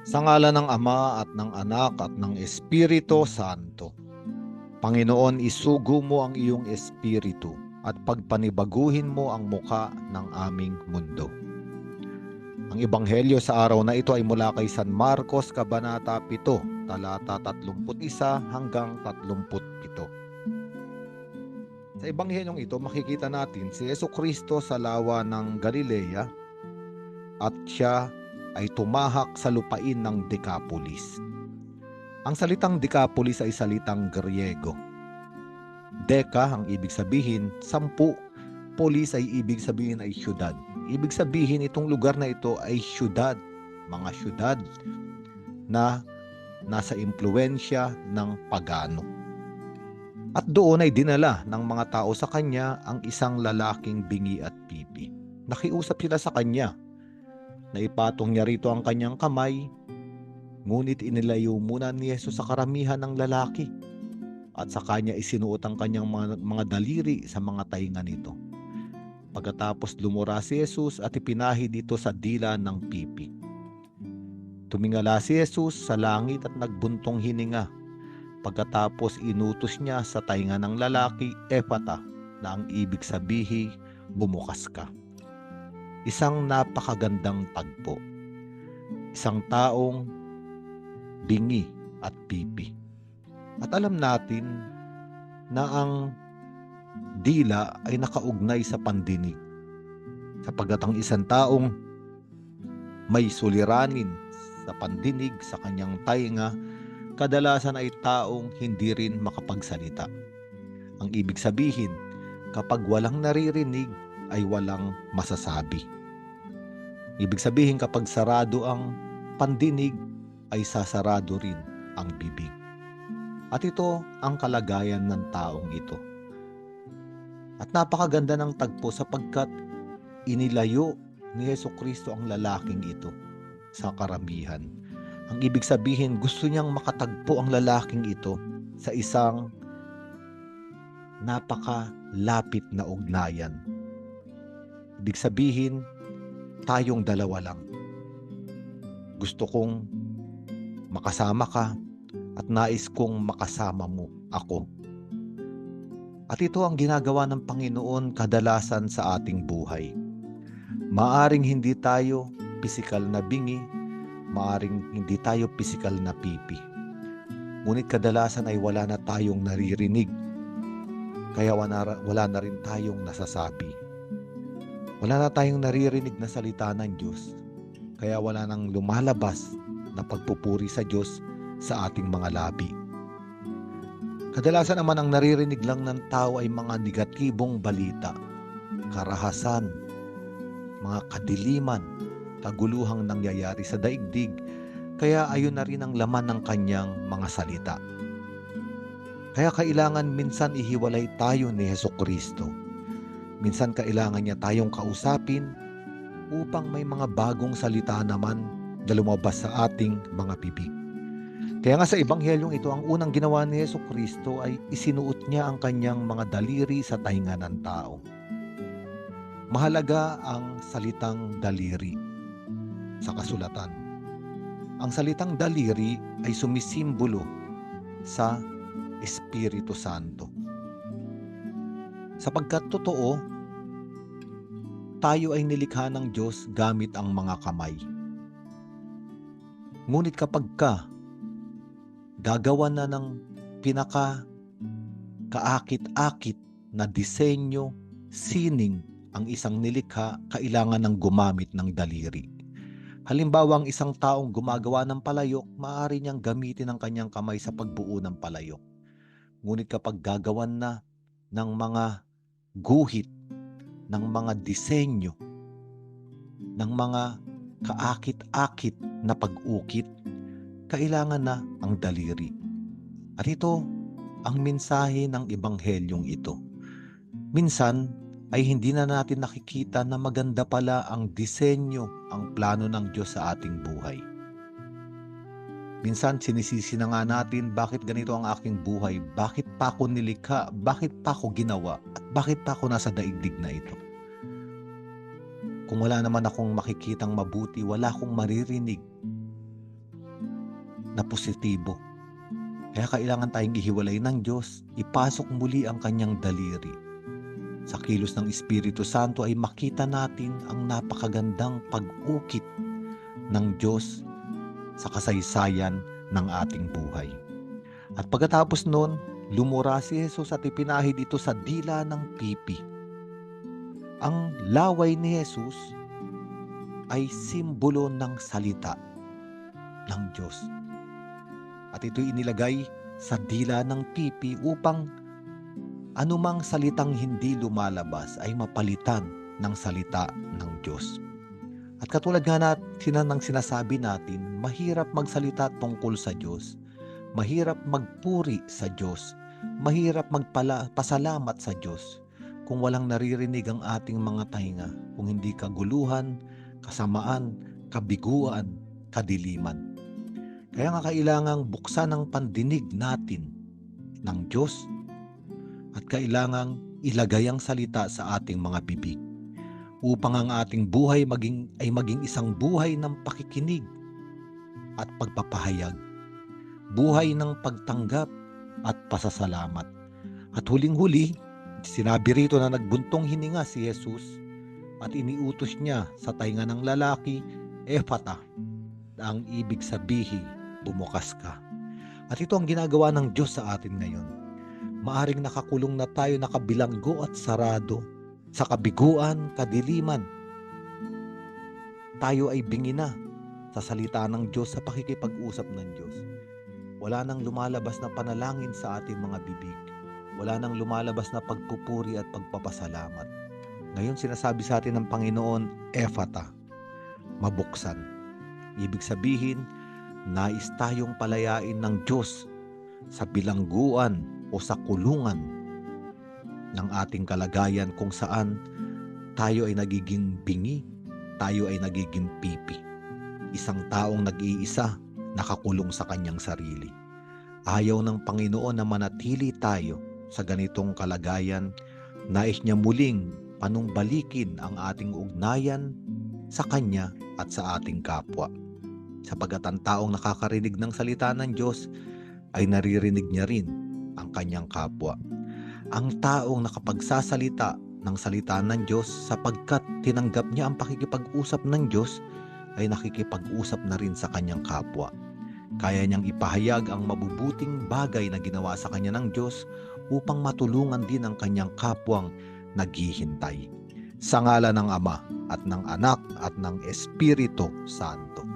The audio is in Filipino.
Sa ngala ng Ama at ng Anak at ng Espiritu Santo. Panginoon, isugo mo ang iyong espiritu at pagpanibaguhin mo ang muka ng aming mundo. Ang ebanghelyo sa araw na ito ay mula kay San Marcos, Kabanata 7, talata 31 hanggang 37. Sa ebanghelyong ito, makikita natin si Yeso Kristo sa lawa ng Galilea at siya ay tumahak sa lupain ng Decapolis. Ang salitang Decapolis ay salitang Griego. Deka ang ibig sabihin, sampu. Polis ay ibig sabihin ay syudad. Ibig sabihin itong lugar na ito ay syudad, mga syudad na nasa impluensya ng pagano. At doon ay dinala ng mga tao sa kanya ang isang lalaking bingi at pipi. Nakiusap sila sa kanya. Naipatong niya rito ang kanyang kamay Ngunit inilayo muna ni Yesus sa karamihan ng lalaki at sa kanya isinuot ang kanyang mga, mga daliri sa mga tainga nito. Pagkatapos lumura si Jesus at ipinahi dito sa dila ng pipi. Tumingala si Jesus sa langit at nagbuntong hininga. Pagkatapos inutos niya sa tainga ng lalaki, Epata, na ang ibig sabihi, bumukas ka. Isang napakagandang tagpo. Isang taong bingi at pipi. At alam natin na ang dila ay nakaugnay sa pandinig. Sapagkat ang isang taong may suliranin sa pandinig sa kanyang tainga, kadalasan ay taong hindi rin makapagsalita. Ang ibig sabihin, kapag walang naririnig ay walang masasabi. Ibig sabihin kapag sarado ang pandinig ay sasarado rin ang bibig. At ito ang kalagayan ng taong ito. At napakaganda ng tagpo sapagkat inilayo ni Yeso Kristo ang lalaking ito sa karamihan. Ang ibig sabihin, gusto niyang makatagpo ang lalaking ito sa isang napakalapit na ugnayan. Ibig sabihin, tayong dalawa lang. Gusto kong makasama ka at nais kong makasama mo ako. At ito ang ginagawa ng Panginoon kadalasan sa ating buhay. Maaring hindi tayo pisikal na bingi, maaring hindi tayo pisikal na pipi. Ngunit kadalasan ay wala na tayong naririnig. Kaya wala, na rin tayong nasasabi. Wala na tayong naririnig na salita ng Diyos. Kaya wala nang lumalabas na pagpupuri sa Diyos sa ating mga labi. Kadalasan naman ang naririnig lang ng tao ay mga negatibong balita, karahasan, mga kadiliman, kaguluhang nangyayari sa daigdig, kaya ayon na rin ang laman ng kanyang mga salita. Kaya kailangan minsan ihiwalay tayo ni Heso Kristo. Minsan kailangan niya tayong kausapin upang may mga bagong salita naman na lumabas sa ating mga bibig. Kaya nga sa ebanghelyong ito, ang unang ginawa ni Yeso Kristo ay isinuot niya ang kanyang mga daliri sa tainga ng tao. Mahalaga ang salitang daliri sa kasulatan. Ang salitang daliri ay sumisimbolo sa Espiritu Santo. Sapagkat totoo, tayo ay nilikha ng Diyos gamit ang mga kamay. Ngunit kapag ka gagawa na ng pinaka kaakit-akit na disenyo, sining ang isang nilikha, kailangan ng gumamit ng daliri. Halimbawa, ang isang taong gumagawa ng palayok, maaari niyang gamitin ang kanyang kamay sa pagbuo ng palayok. Ngunit kapag gagawan na ng mga guhit, ng mga disenyo, ng mga kaakit-akit na pag-ukit, kailangan na ang daliri. At ito ang mensahe ng ebanghelyong ito. Minsan ay hindi na natin nakikita na maganda pala ang disenyo, ang plano ng Diyos sa ating buhay. Minsan sinisisi na nga natin bakit ganito ang aking buhay, bakit pa ako nilikha, bakit pa ako ginawa, at bakit pa ako nasa daigdig na ito. Kung wala naman akong makikitang mabuti, wala akong maririnig. na positibo. Kaya kailangan tayong ihiwalay ng Diyos, ipasok muli ang kanyang daliri. Sa kilos ng Espiritu Santo ay makita natin ang napakagandang pag-ukit ng Diyos sa kasaysayan ng ating buhay. At pagkatapos noon, lumura si Jesus at ipinahid ito sa dila ng pipi. Ang laway ni Jesus ay simbolo ng salita ng Diyos. At ito inilagay sa dila ng pipi upang anumang salitang hindi lumalabas ay mapalitan ng salita ng Diyos. At katulad nga natin ng sinasabi natin, mahirap magsalita tungkol sa Diyos. Mahirap magpuri sa Diyos. Mahirap magpasalamat sa Diyos kung walang naririnig ang ating mga tainga, kung hindi kaguluhan, kasamaan, kabiguan, kadiliman. Kaya nga kailangang buksan ang pandinig natin ng Diyos at kailangang ilagay ang salita sa ating mga bibig upang ang ating buhay maging, ay maging isang buhay ng pakikinig at pagpapahayag. Buhay ng pagtanggap at pasasalamat. At huling-huli, sinabi rito na nagbuntong hininga si Jesus at iniutos niya sa tainga ng lalaki, Efata, ang ibig sabihin, bumukas ka. At ito ang ginagawa ng Diyos sa atin ngayon. Maaring nakakulong na tayo nakabilanggo at sarado sa kabiguan, kadiliman. Tayo ay bingi na sa salita ng Diyos sa pakikipag-usap ng Diyos. Wala nang lumalabas na panalangin sa ating mga bibig. Wala nang lumalabas na pagpupuri at pagpapasalamat. Ngayon sinasabi sa atin ng Panginoon, Efata, mabuksan. Ibig sabihin, nais tayong palayain ng Diyos sa bilangguan o sa kulungan ng ating kalagayan kung saan tayo ay nagiging bingi, tayo ay nagiging pipi. Isang taong nag-iisa, nakakulong sa kanyang sarili. Ayaw ng Panginoon na manatili tayo sa ganitong kalagayan, nais niya muling panumbalikin ang ating ugnayan sa Kanya at sa ating kapwa. Sapagat ang taong nakakarinig ng salita ng Diyos ay naririnig niya rin ang kanyang kapwa. Ang taong nakapagsasalita ng salita ng Diyos sapagkat tinanggap niya ang pakikipag-usap ng Diyos ay nakikipag-usap na rin sa kanyang kapwa. Kaya niyang ipahayag ang mabubuting bagay na ginawa sa kanya ng Diyos upang matulungan din ang kanyang kapwang naghihintay. Sa ngala ng Ama at ng Anak at ng Espiritu Santo.